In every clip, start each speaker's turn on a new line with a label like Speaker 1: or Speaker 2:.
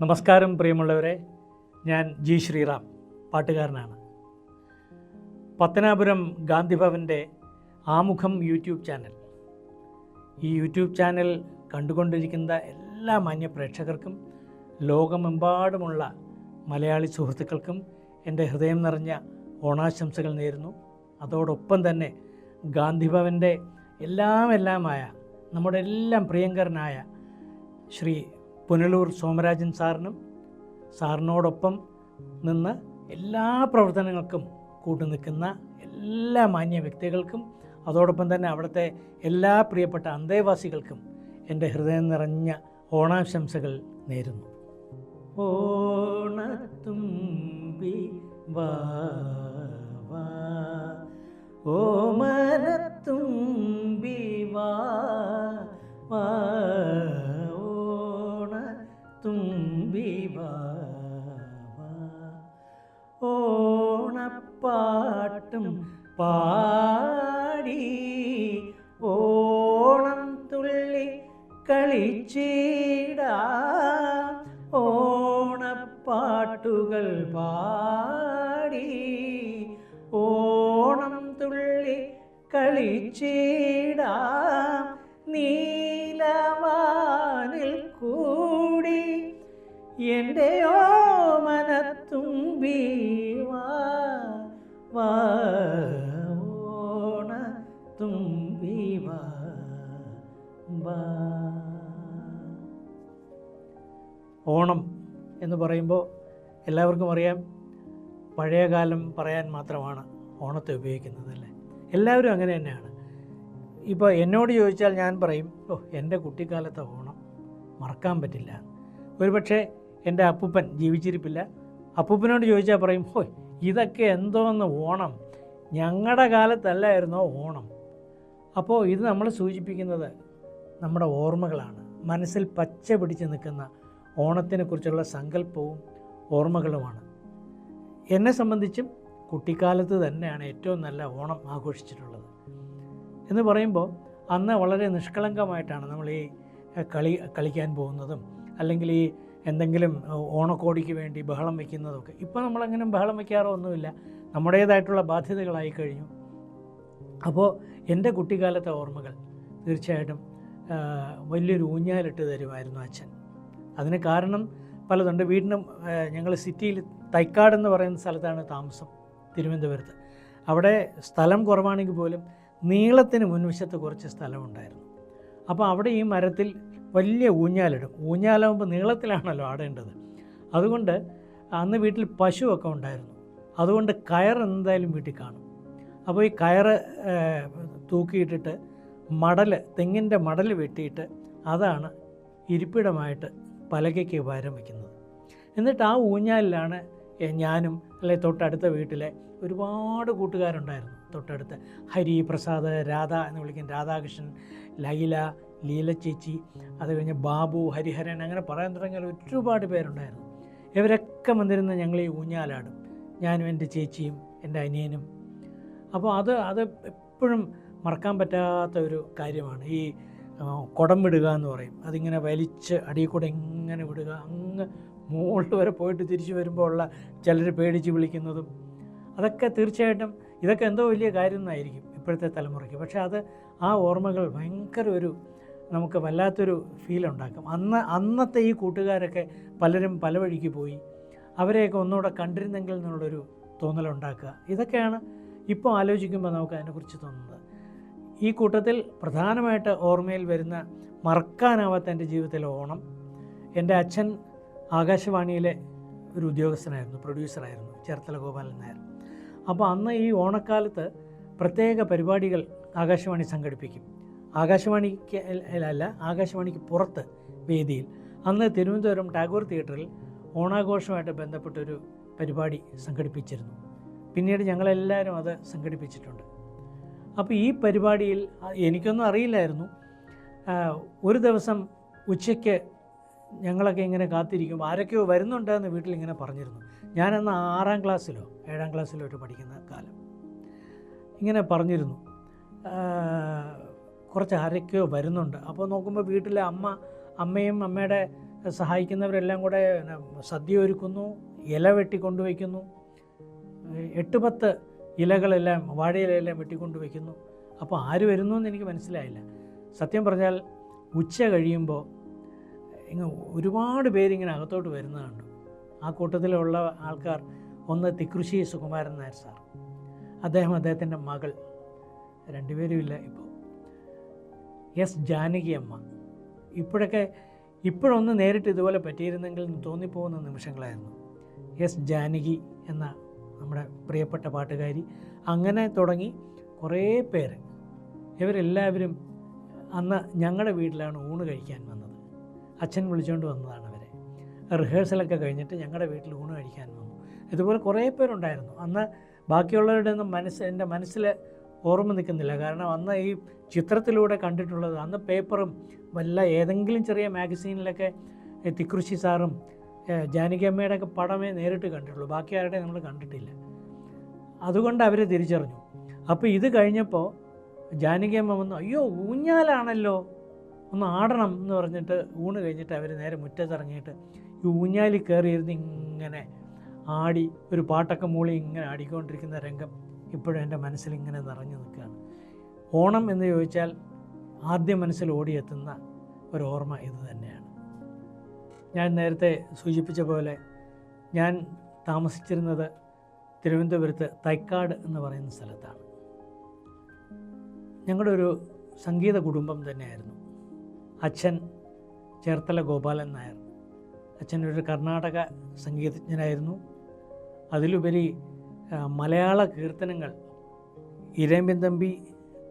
Speaker 1: നമസ്കാരം പ്രിയമുള്ളവരെ. ഞാൻ ജി ശ്രീറാം പാട്ടുകാരനാണ്. പത്തനാപുരം ഗാന്ധിഭവന്റെ ആമുഖം യൂട്യൂബ് ചാനൽ. ഈ യൂട്യൂബ് ചാനൽ കണ്ടുകൊണ്ടിരിക്കുന്ന എല്ലാ മാന്യ പ്രേക്ഷകർക്കും ലോകമെമ്പാടുമുള്ള മലയാളി സുഹൃത്തുക്കൾക്കും എന്റെ ഹൃദയം നിറഞ്ഞ ഓണാശംസകൾ നേരുന്നു. അതോടൊപ്പം തന്നെ ഗാന്ധിഭവന്റെ എല്ലാം എല്ലാമായ നമ്മുടെ എല്ലാം പ്രിയങ്കരനായ ശ്രീ പുനലൂർ സോമരാജൻ സാറിനും സാറിനോടൊപ്പം നിന്ന് എല്ലാ പ്രവർത്തനങ്ങൾക്കും കൂട്ടുനിൽക്കുന്ന എല്ലാ മാന്യ വ്യക്തികൾക്കും അതോടൊപ്പം തന്നെ അവിടുത്തെ എല്ലാ പ്രിയപ്പെട്ട അന്തേവാസികൾക്കും എന്റെ ഹൃദയം നിറഞ്ഞ ഓണാശംസകൾ നേരുന്നു. ഓണത്തുമ്പി വാ വാ വാ. വാ ഓണപ്പാട്ടും പാടി ഓണം തുള്ളി കളിച്ചീട. ഓണപ്പാട്ടുകൾ പാടി ഓണം തുള്ളി കളിച്ചിടാ. നീലവാനിൽ എന്റെ മനത്തുമ്പി ഓണ തുമ്പി ഓണം എന്ന് പറയുമ്പോൾ എല്ലാവർക്കും അറിയാം പഴയകാലം പറയാൻ മാത്രമാണ് ഓണത്തെ ഉപയോഗിക്കുന്നത് അല്ലേ എല്ലാവരും അങ്ങനെ തന്നെയാണ്. ഇപ്പോൾ എന്നോട് ചോദിച്ചാൽ ഞാൻ പറയും ഓ എന്റെ കുട്ടിക്കാലത്തെ ഓണം മറക്കാൻ പറ്റില്ല. ഒരുപക്ഷെ എന്റെ അപ്പൂപ്പൻ ജീവിച്ചിരിപ്പില്ല. അപ്പൂപ്പനോട് ചോദിച്ചാൽ പറയും ഹോ ഇതൊക്കെ എന്തോന്ന് ഓണം? ഞങ്ങളുടെ കാലത്തല്ലായിരുന്നോ ഓണം? അപ്പോൾ ഇത് നമ്മൾ സൂചിപ്പിക്കുന്നത് നമ്മുടെ ഓർമ്മകളാണ്. മനസ്സിൽ പച്ച പിടിച്ച് നിൽക്കുന്ന ഓണത്തിനെക്കുറിച്ചുള്ള സങ്കല്പവും ഓർമ്മകളുമാണ്. എന്നെ സംബന്ധിച്ചും കുട്ടിക്കാലത്ത് തന്നെയാണ് ഏറ്റവും നല്ല ഓണം ആഘോഷിച്ചിട്ടുള്ളത്. എന്ന് പറയുമ്പോൾ അന്ന് വളരെ നിഷ്കളങ്കമായിട്ടാണ് നമ്മൾ ഈ കളി കളിക്കാൻ പോകുന്നതും അല്ലെങ്കിൽ ഈ എന്തെങ്കിലും ഓണക്കോടിക്ക് വേണ്ടി ബഹളം വയ്ക്കുന്നതൊക്കെ ഇപ്പോൾ നമ്മളങ്ങനെ ബഹളം വയ്ക്കാറോ ഒന്നുമില്ല നമ്മുടേതായിട്ടുള്ള ബാധ്യതകളായി കഴിഞ്ഞു. അപ്പോൾ എന്റെ കുട്ടിക്കാലത്തെ ഓർമ്മകൾ തീർച്ചയായിട്ടും വലിയൊരു ഊഞ്ഞാലിട്ട് തരുമായിരുന്നു അച്ഛൻ. അതിന് കാരണം പലതുണ്ട്. വീടിനും ഞങ്ങൾ സിറ്റിയിൽ തൈക്കാട് എന്ന് പറയുന്ന സ്ഥലത്താണ് താമസം തിരുവനന്തപുരത്ത്. അവിടെ സ്ഥലം കുറവാണെങ്കിൽ പോലും നീളത്തിന് മുൻവശത്ത് കുറച്ച് സ്ഥലമുണ്ടായിരുന്നു. അപ്പോൾ അവിടെ ഈ മരത്തിൽ വലിയ ഊഞ്ഞാലിടും. ഊഞ്ഞാലാകുമ്പോൾ നീളത്തിലാണല്ലോ ആടേണ്ടത്. അതുകൊണ്ട് അന്ന് വീട്ടിൽ പശുവൊക്കെ ഉണ്ടായിരുന്നു. അതുകൊണ്ട് കയർ എന്തായാലും വീട്ടിൽ കാണും. അപ്പോൾ ഈ കയറ് തൂക്കിയിട്ടിട്ട് മടൽ തെങ്ങിന്റെ മടൽ വെട്ടിയിട്ട് അതാണ് ഇരിപ്പിടമായിട്ട് പലകയ്ക്ക് ഉപകാരം വയ്ക്കുന്നത്. എന്നിട്ട് ആ ഊഞ്ഞാലിലാണ് ഞാനും അല്ലെ തൊട്ടടുത്ത വീട്ടിലെ ഒരുപാട് കൂട്ടുകാരുണ്ടായിരുന്നു തൊട്ടടുത്ത്. ഹരി പ്രസാദ് രാധ എന്ന് വിളിക്കുന്ന രാധാകൃഷ്ണൻ ലൈല ലീല ചേച്ചി അത് കഴിഞ്ഞ് ബാബു ഹരിഹരൻ അങ്ങനെ പറയാൻ തുടങ്ങിയാൽ ഒരുപാട് പേരുണ്ടായിരുന്നു. ഇവരൊക്കെ വന്നിരുന്ന ഞങ്ങൾ ഈ ഊഞ്ഞാലാടും. ഞാനും എന്റെ ചേച്ചിയും എന്റെ അനിയനും. അപ്പോൾ അത് അത് എപ്പോഴും മറക്കാൻ പറ്റാത്ത ഒരു കാര്യമാണ്. ഈ കുടം വിടുക എന്ന് പറയും. അതിങ്ങനെ വലിച്ച് അടിയിൽ കൂടെ ഇങ്ങനെ വിടുക അങ്ങ് മുകളിൽ വരെ പോയിട്ട് തിരിച്ചു വരുമ്പോൾ ഉള്ള ചിലർ പേടിച്ച് വിളിക്കുന്നതും അതൊക്കെ തീർച്ചയായിട്ടും ഇതൊക്കെ എന്തോ വലിയ കാര്യം എന്നായിരിക്കും ഇപ്പോഴത്തെ തലമുറയ്ക്ക്. പക്ഷേ അത് ആ ഓർമ്മകൾ ഭയങ്കര ഒരു നമുക്ക് വല്ലാത്തൊരു ഫീൽ ഉണ്ടാക്കും. അന്ന് അന്നത്തെ ഈ കൂട്ടുകാരൊക്കെ പലരും പല വഴിക്ക് പോയി അവരെയൊക്കെ ഒന്നുകൂടെ കണ്ടിരുന്നെങ്കിൽ എന്നുള്ളൊരു തോന്നലുണ്ടാക്കുക ഇതൊക്കെയാണ് ഇപ്പോൾ ആലോചിക്കുമ്പോൾ നമുക്ക് അതിനെക്കുറിച്ച് തോന്നുന്നത്. ഈ കൂട്ടത്തിൽ പ്രധാനമായിട്ട് ഓർമ്മയിൽ വരുന്ന മറക്കാനാവാത്ത എന്റെ ജീവിതത്തിലെ ഓണം എന്റെ അച്ഛൻ ആകാശവാണിയിലെ ഒരു ഉദ്യോഗസ്ഥനായിരുന്നു പ്രൊഡ്യൂസറായിരുന്നു ചേർത്തല ഗോപാലൻ നായർ. അപ്പോൾ അന്ന് ഈ ഓണക്കാലത്ത് പ്രത്യേക പരിപാടികൾ ആകാശവാണി സംഘടിപ്പിക്കും. ആകാശവാണിക്ക് അല്ല ആകാശവാണിക്ക് പുറത്ത് വേദിയിൽ. അന്ന് തിരുവനന്തപുരം ടാഗോർ തിയേറ്ററിൽ ഓണാഘോഷമായിട്ട് ബന്ധപ്പെട്ടൊരു പരിപാടി സംഘടിപ്പിച്ചിരുന്നു. പിന്നീട് ഞങ്ങളെല്ലാവരും അത് സംഘടിപ്പിച്ചിട്ടുണ്ട്. അപ്പോൾ ഈ പരിപാടിയിൽ എനിക്കൊന്നും അറിയില്ലായിരുന്നു. ഒരു ദിവസം ഉച്ചയ്ക്ക് ഞങ്ങളൊക്കെ ഇങ്ങനെ കാത്തിരിക്കും. ആരൊക്കെയോ വരുന്നുണ്ടെന്ന് വീട്ടിൽ ഇങ്ങനെ പറഞ്ഞിരുന്നു. ഞാനന്ന് ആറാം ക്ലാസ്സിലോ ഏഴാം ക്ലാസ്സിലോ ഒരു പഠിക്കുന്ന കാലം. ഇങ്ങനെ പറഞ്ഞിരുന്നു. കുറച്ച് ആരൊക്കെയോ വരുന്നുണ്ട്. അപ്പോൾ നോക്കുമ്പോൾ വീട്ടിലെ അമ്മ അമ്മയും അമ്മയുടെ സഹായിക്കുന്നവരെല്ലാം കൂടെ സദ്യ ഒരുക്കുന്നു ഇല വെട്ടിക്കൊണ്ടുവയ്ക്കുന്നു. എട്ട് പത്ത് ഇലകളെല്ലാം വാഴയിലെല്ലാം വെട്ടിക്കൊണ്ട് വയ്ക്കുന്നു അപ്പോൾ ആര് വരുന്നു എന്ന് എനിക്ക് മനസ്സിലായില്ല. സത്യം പറഞ്ഞാൽ ഉച്ച കഴിയുമ്പോൾ ഇങ്ങ് ഒരുപാട് പേരിങ്ങനെ അകത്തോട്ട് വരുന്നത് കണ്ടു. ആ കൂട്ടത്തിലുള്ള ആൾക്കാർ ഒന്ന് തിക്കൃഷി സുകുമാരൻ നായർ സാർ. അദ്ദേഹം അദ്ദേഹത്തിന്റെ മകൾ. രണ്ടുപേരും ഇല്ല ഇപ്പോൾ. എസ് ജാനകി അമ്മ. ഇപ്പോഴൊക്കെ ഇപ്പോഴൊന്ന് നേരിട്ട് ഇതുപോലെ പറ്റിയിരുന്നെങ്കിൽ തോന്നിപ്പോകുന്ന നിമിഷങ്ങളായിരുന്നു. എസ് ജാനകി എന്ന നമ്മുടെ പ്രിയപ്പെട്ട പാട്ടുകാരി അങ്ങനെ തുടങ്ങി കുറേ പേര്. ഇവരെല്ലാവരും അന്ന് ഞങ്ങളുടെ വീട്ടിലാണ് ഊണ് കഴിക്കാൻ വന്നത്. അച്ഛൻ വിളിച്ചുകൊണ്ട് വന്നതാണ് അവരെ. റിഹേഴ്സലൊക്കെ കഴിഞ്ഞിട്ട് ഞങ്ങളുടെ വീട്ടിൽ ഊണ് കഴിക്കാൻ വന്നു. ഇതുപോലെ കുറേ പേരുണ്ടായിരുന്നു. അന്ന് ബാക്കിയുള്ളവരുടെ ഒന്നും മനസ്സ് എന്റെ മനസ്സിൽ ഓർമ്മ നിൽക്കുന്നില്ല. കാരണം അന്ന് ഈ ചിത്രത്തിലൂടെ കണ്ടിട്ടുള്ളത് അന്ന് പേപ്പറും വല്ല ഏതെങ്കിലും ചെറിയ മാഗസീനിലൊക്കെ തിക്കൃഷി സാറും ജാനകിയമ്മയുടെ ഒക്കെ പടമേ നേരിട്ട് കണ്ടിട്ടുള്ളൂ. ബാക്കി ആരുടെ നമ്മൾ കണ്ടിട്ടില്ല. അതുകൊണ്ട് അവരെ തിരിച്ചറിഞ്ഞു. അപ്പോൾ ഇത് കഴിഞ്ഞപ്പോൾ ജാനകിയമ്മ വന്നു അയ്യോ ഊഞ്ഞാലാണല്ലോ. ഒന്ന് ആടണം എന്ന് പറഞ്ഞിട്ട് ഊണ് കഴിഞ്ഞിട്ട് അവർ നേരെ മുറ്റത്തിറങ്ങിയിട്ട് ഈ ഊഞ്ഞാലി കയറിയിരുന്ന് ഇങ്ങനെ ആടി ഒരു പാട്ടൊക്കെ മൂളി ഇങ്ങനെ ആടിക്കൊണ്ടിരിക്കുന്ന രംഗം ഇപ്പോഴും എന്റെ മനസ്സിൽ ഇങ്ങനെ നിറഞ്ഞു നിൽക്കുകയാണ്. ഓണം എന്ന് ചോദിച്ചാൽ ആദ്യം മനസ്സിൽ ഓടിയെത്തുന്ന ഒരു ഓർമ്മ ഇത് തന്നെയാണ്. ഞാൻ നേരത്തെ സൂചിപ്പിച്ച പോലെ ഞാൻ താമസിച്ചിരുന്നത് തിരുവനന്തപുരത്ത് തൈക്കാട് എന്ന് പറയുന്ന സ്ഥലത്താണ്. ഞങ്ങളുടെ ഒരു സംഗീത കുടുംബം തന്നെയായിരുന്നു. അച്ഛൻ ചേർത്തല ഗോപാലൻ നായർ. അച്ഛൻ ഒരു കർണാടക സംഗീതജ്ഞനായിരുന്നു. അതിലുപരി മലയാള കീർത്തനങ്ങൾ ഇരമ്പിൻ തമ്പി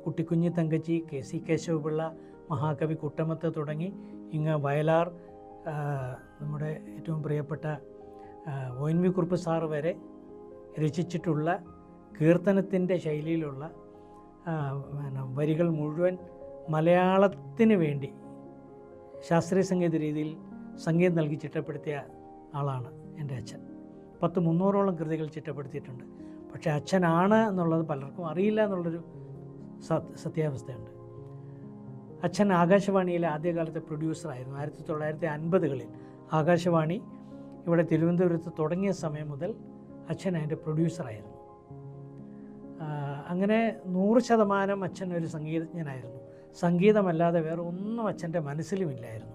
Speaker 1: കുട്ടിക്കുഞ്ഞി തങ്കച്ചി കെ സി കേശവപിള്ള മഹാകവി കുട്ടമത്ത് തുടങ്ങി ഇങ്ങ് വയലാർ നമ്മുടെ ഏറ്റവും പ്രിയപ്പെട്ട O N V Kurup sir വരെ രചിച്ചിട്ടുള്ള കീർത്തനത്തിന്റെ ശൈലിയിലുള്ള വരികൾ മുഴുവൻ മലയാളത്തിന് വേണ്ടി ശാസ്ത്രീയ സംഗീത രീതിയിൽ സംഗീതം നൽകി ചിട്ടപ്പെടുത്തിയ ആളാണ് എന്റെ അച്ഛൻ. പത്ത് മുന്നൂറോളം കൃതികൾ ചിട്ടപ്പെടുത്തിയിട്ടുണ്ട്. പക്ഷേ അച്ഛനാണ് എന്നുള്ളത് പലർക്കും അറിയില്ല എന്നുള്ളൊരു സത്- സത്യാവസ്ഥയുണ്ട്. അച്ഛൻ ആകാശവാണിയിലെ ആദ്യകാലത്തെ പ്രൊഡ്യൂസറായിരുന്നു ആയിരത്തി തൊള്ളായിരത്തി അൻപതുകളിൽ ആകാശവാണി ഇവിടെ തിരുവനന്തപുരത്ത് തുടങ്ങിയ സമയം മുതൽ അച്ഛൻ അതിന്റെ പ്രൊഡ്യൂസറായിരുന്നു അങ്ങനെ നൂറ് ശതമാനം അച്ഛൻ ഒരു സംഗീതജ്ഞനായിരുന്നു. സംഗീതമല്ലാതെ വേറെ ഒന്നും അച്ഛന്റെ മനസ്സിലുമില്ലായിരുന്നു.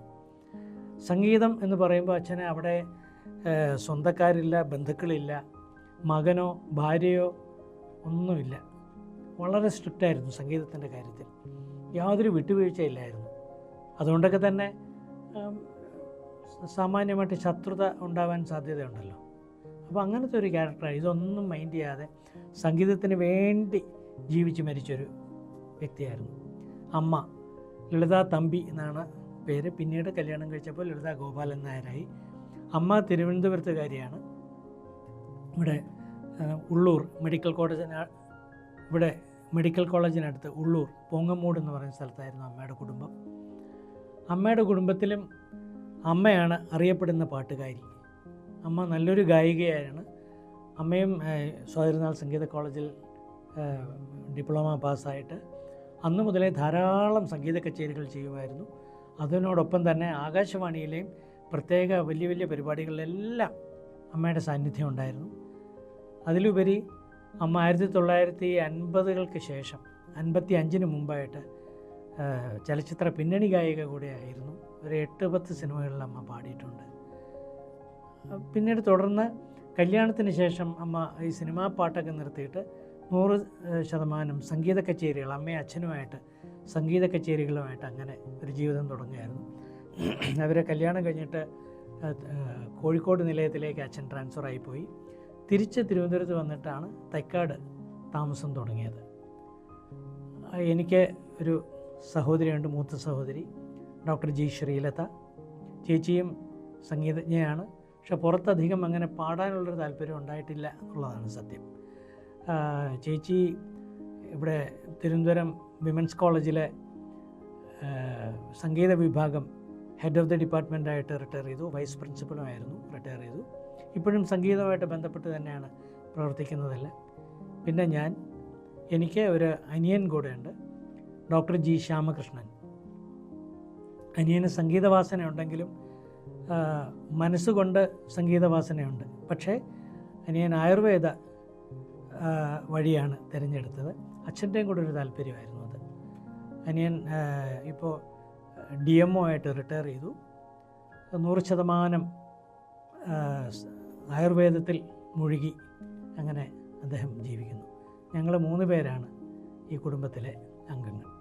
Speaker 1: സംഗീതം എന്ന് പറയുമ്പോൾ അച്ഛനെ അവിടെ സ്വന്തക്കാരില്ല ബന്ധുക്കളില്ല മകനോ ഭാര്യയോ ഒന്നുമില്ല. വളരെ സ്ട്രിക്റ്റായിരുന്നു സംഗീതത്തിന്റെ കാര്യത്തിൽ. യാതൊരു വിട്ടുവീഴ്ചയില്ലായിരുന്നു. അതുകൊണ്ടൊക്കെ തന്നെ സാമാന്യമായിട്ട് ശത്രുത ഉണ്ടാവാൻ സാധ്യതയുണ്ടല്ലോ. അപ്പോൾ അങ്ങനത്തെ ഒരു ക്യാരക്ടറാണ്. ഇതൊന്നും മൈൻഡ് ചെയ്യാതെ സംഗീതത്തിന് വേണ്ടി ജീവിച്ച് മരിച്ചൊരു വ്യക്തിയായിരുന്നു. അമ്മ ലളിത തമ്പി എന്നാണ് പേര്. പിന്നീട് കല്യാണം കഴിച്ചപ്പോൾ ലളിത ഗോപാലൻ നായരായി. അമ്മ തിരുവനന്തപുരത്തുകാരിയാണ് ഇവിടെ ഉള്ളൂർ മെഡിക്കൽ കോളേജിന് ഇവിടെ മെഡിക്കൽ കോളേജിനടുത്ത് ഉള്ളൂർ പൊങ്ങമൂട് എന്ന് പറയുന്ന സ്ഥലത്തായിരുന്നു അമ്മയുടെ കുടുംബം. അമ്മയുടെ കുടുംബത്തിലും അമ്മയാണ് അറിയപ്പെടുന്ന പാട്ടുകാരി. അമ്മ നല്ലൊരു ഗായികയാണ് അമ്മയും സ്വാതിരനാൾ സംഗീത കോളേജിൽ ഡിപ്ലോമ പാസ്സായിട്ട് അന്ന് മുതലേ ധാരാളം സംഗീത കച്ചേരികൾ ചെയ്യുമായിരുന്നു. അതിനോടൊപ്പം തന്നെ ആകാശവാണിയിലെയും പ്രത്യേക വലിയ വലിയ പരിപാടികളിലെല്ലാം അമ്മയുടെ സാന്നിധ്യം ഉണ്ടായിരുന്നു. അതിലുപരി അമ്മ ആയിരത്തി തൊള്ളായിരത്തി അൻപതുകൾക്ക് ശേഷം അൻപത്തി അഞ്ചിന് മുമ്പായിട്ട് ചലച്ചിത്ര പിന്നണി ഗായിക കൂടിയായിരുന്നു. ഒരു എട്ട് പത്ത് സിനിമകളിൽ അമ്മ പാടിയിട്ടുണ്ട്. പിന്നീട് തുടർന്ന് കല്യാണത്തിന് ശേഷം അമ്മ ഈ സിനിമാ പാട്ടൊക്കെ നിർത്തിയിട്ട് നൂറ് ശതമാനം സംഗീത കച്ചേരികൾ അമ്മയും അച്ഛനുമായിട്ട് സംഗീത കച്ചേരികളുമായിട്ട് അങ്ങനെ ഒരു ജീവിതം തുടങ്ങുകയായിരുന്നു. അവരെ കല്യാണം കഴിഞ്ഞിട്ട് കോഴിക്കോട് നിലയത്തിലേക്ക് അച്ഛൻ ട്രാൻസ്ഫർ ആയിപ്പോയി. തിരിച്ച് തിരുവനന്തപുരത്ത് വന്നിട്ടാണ് തൈക്കാട് താമസം തുടങ്ങിയത്. എനിക്ക് ഒരു സഹോദരിയുണ്ട് മൂത്ത സഹോദരി ഡോക്ടർ ജി ശ്രീലത. ചേച്ചിയും സംഗീതജ്ഞയാണ്. പക്ഷെ പുറത്തധികം അങ്ങനെ പാടാനുള്ളൊരു താല്പര്യം ഉണ്ടായിട്ടില്ല എന്നുള്ളതാണ് സത്യം. ചേച്ചി ഇവിടെ തിരുവനന്തപുരം വിമൻസ് കോളേജിലെ സംഗീത വിഭാഗം ഹെഡ് ഓഫ് ദി ഡിപ്പാർട്ട്മെന്റായിട്ട് റിട്ടയർ ചെയ്തു വൈസ് പ്രിൻസിപ്പലുമായിരുന്നു റിട്ടയർ ചെയ്തു. ഇപ്പോഴും സംഗീതവുമായിട്ട് ബന്ധപ്പെട്ട് തന്നെയാണ് പ്രവർത്തിക്കുന്നതല്ല. പിന്നെ ഞാൻ എനിക്ക് ഒരു അനിയൻ കൂടെയുണ്ട് ഡോക്ടർ ജി ശ്യാമകൃഷ്ണൻ. അനിയന് സംഗീതവാസന ഉണ്ടെങ്കിലും മനസ്സുകൊണ്ട് സംഗീതവാസനയുണ്ട്. പക്ഷേ അനിയൻ ആയുർവേദ വഴിയാണ് തിരഞ്ഞെടുത്തത്. അച്ഛന്റെയും കൂടെ ഒരു താല്പര്യമായിരുന്നു അത്. അനിയൻ ഇപ്പോൾ ഡി എം ഒ ആയിട്ട് റിട്ടയർ ചെയ്തു. നൂറ് ശതമാനം ആയുർവേദത്തിൽ മുഴുകി അങ്ങനെ അദ്ദേഹം ജീവിക്കുന്നു. ഞങ്ങൾ മൂന്ന് പേരാണ് ഈ കുടുംബത്തിലെ അംഗങ്ങൾ.